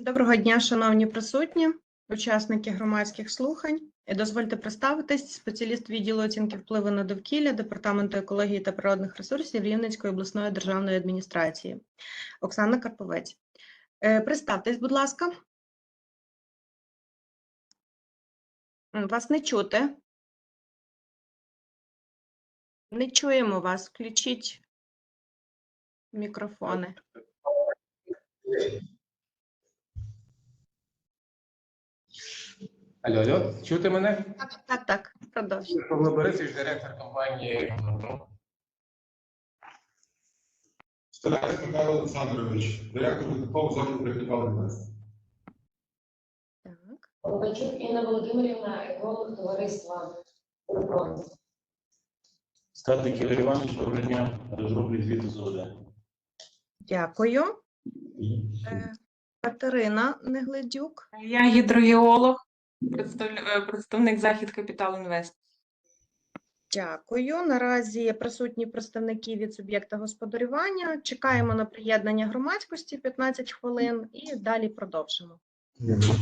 Доброго дня, шановні присутні, учасники громадських слухань. Дозвольте представитись, спеціаліст відділу оцінки впливу на довкілля Департаменту екології та природних ресурсів Рівненської обласної державної адміністрації Оксана Карповець. Е, Представтесь, будь ласка. Вас не чути. Не чуємо вас. Включіть мікрофони. Алло, алло, чути мене? Так, так, так. Продовжуйте. Павло Борисович, директор компанії. Старець Михайло Олександрович, директор закладу практикал інвест. Так. Ковальчук Інна Володимирівна, еколог товариства «Урброн». Статик Ігор Іванович, доброго дня, розроблю звіту з. Дякую. Е, Катерина Негледюк. Я гідрогеолог, представник Захід Капітал Інвест. Дякую. Наразі присутні представники від суб'єкта господарювання. Чекаємо на приєднання громадськості 15 хвилин і далі продовжимо. Дякую.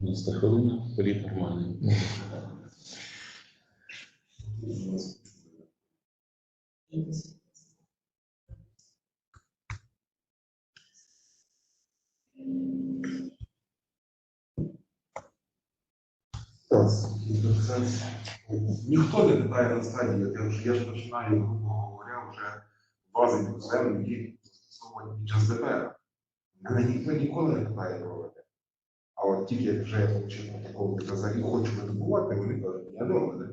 Десята хвилина, період нормальний. Ніхто не питає на стадії, я ж починаю, грубо говоря, вже базити в землю, які під час ДПР. Мене ніхто ніколи не питає про це. А от тільки як вже я отримав протокол і взагалі хочу видобувати, вони кажуть, я добре.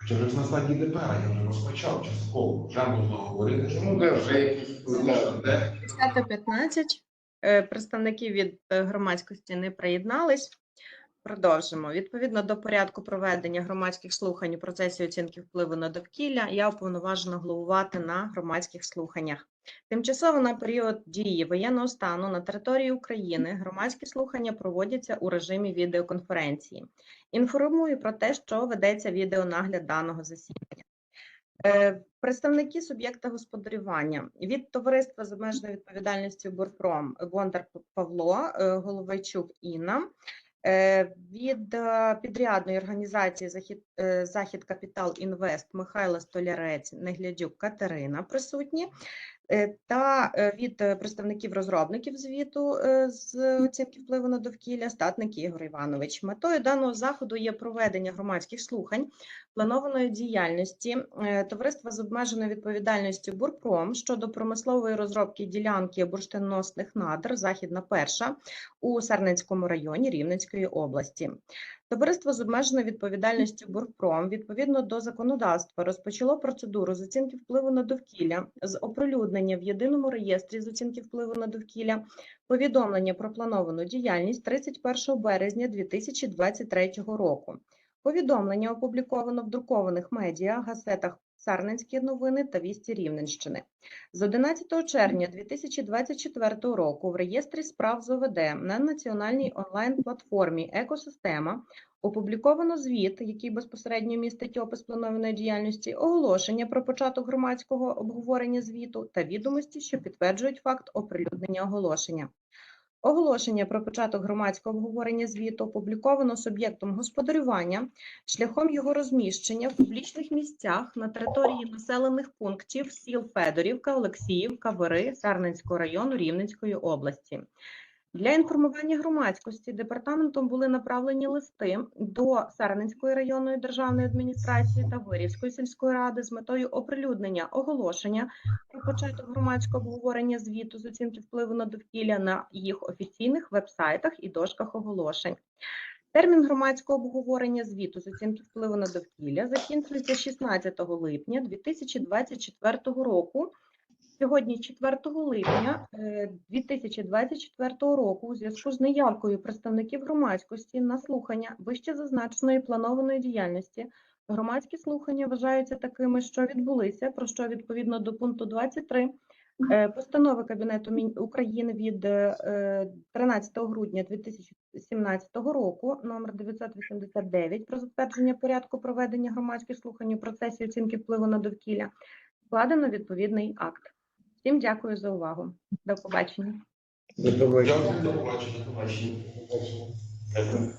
Хоча вже на стадії ДПР я вже розпочав частково, вже можна говорити, що Ну, де вже якісь де? 10.15. Е, Представники від е, громадськості не приєднались. Продовжимо. Відповідно до порядку проведення громадських слухань у процесі оцінки впливу на довкілля, я уповноважена головувати на громадських слуханнях. Тимчасово на період дії воєнного стану на території України громадські слухання проводяться у режимі відеоконференції. Інформую про те, що ведеться відеонагляд даного засідання. Е, Представники суб'єкта господарювання від товариства з обмеженою відповідальністю Бурпром Бондар Павло, е, Головайчук Інна, від е, підрядної організації Захід, е, Захід Капітал Інвест Михайло Столярець, Неглядюк Катерина присутні, е, та е, від е, представників розробників звіту е, з оцінки впливу на довкілля статник Ігор Іванович. Метою даного заходу є проведення громадських слухань планованої діяльності е, товариства з обмеженою відповідальністю Бурпром щодо промислової розробки ділянки бурштиноносних надр Західна Перша у Сарненському районі Рівненської області. Товариство з обмеженою відповідальністю Бурпром відповідно до законодавства розпочало процедуру з оцінки впливу на довкілля з оприлюднення в єдиному реєстрі з оцінки впливу на довкілля повідомлення про плановану діяльність 31 березня 2023 року. Повідомлення опубліковано в друкованих медіа, газетах Сарненські новини та Вісті Рівненщини. З 11 червня 2024 року в реєстрі справ з ОВД на національній онлайн-платформі Екосистема опубліковано звіт, який безпосередньо містить опис планованої діяльності, оголошення про початок громадського обговорення звіту та відомості, що підтверджують факт оприлюднення оголошення. Оголошення про початок громадського обговорення звіту опубліковано суб'єктом господарювання шляхом його розміщення в публічних місцях на території населених пунктів сіл Федорівка, Олексіївка, Вори, Сарненського району Рівненської області. Для інформування громадськості департаментом були направлені листи до Сарненської районної державної адміністрації та Вирівської сільської ради з метою оприлюднення оголошення про початок громадського обговорення звіту з оцінки впливу на довкілля на їх офіційних вебсайтах і дошках оголошень. Термін громадського обговорення звіту з оцінки впливу на довкілля закінчується 16 липня 2024 року. Сьогодні, 4 липня е, 2024 року, у зв'язку з неявкою представників громадськості на слухання вище зазначеної планованої діяльності, громадські слухання вважаються такими, що відбулися, про що відповідно до пункту 23 е, постанови Кабінету України від е, 13 грудня 2017 року, номер 989, про затвердження порядку проведення громадських слухань у процесі оцінки впливу на довкілля, складено відповідний акт. Всім дякую за увагу. До побачення. Дякую, до побачення. Дякую.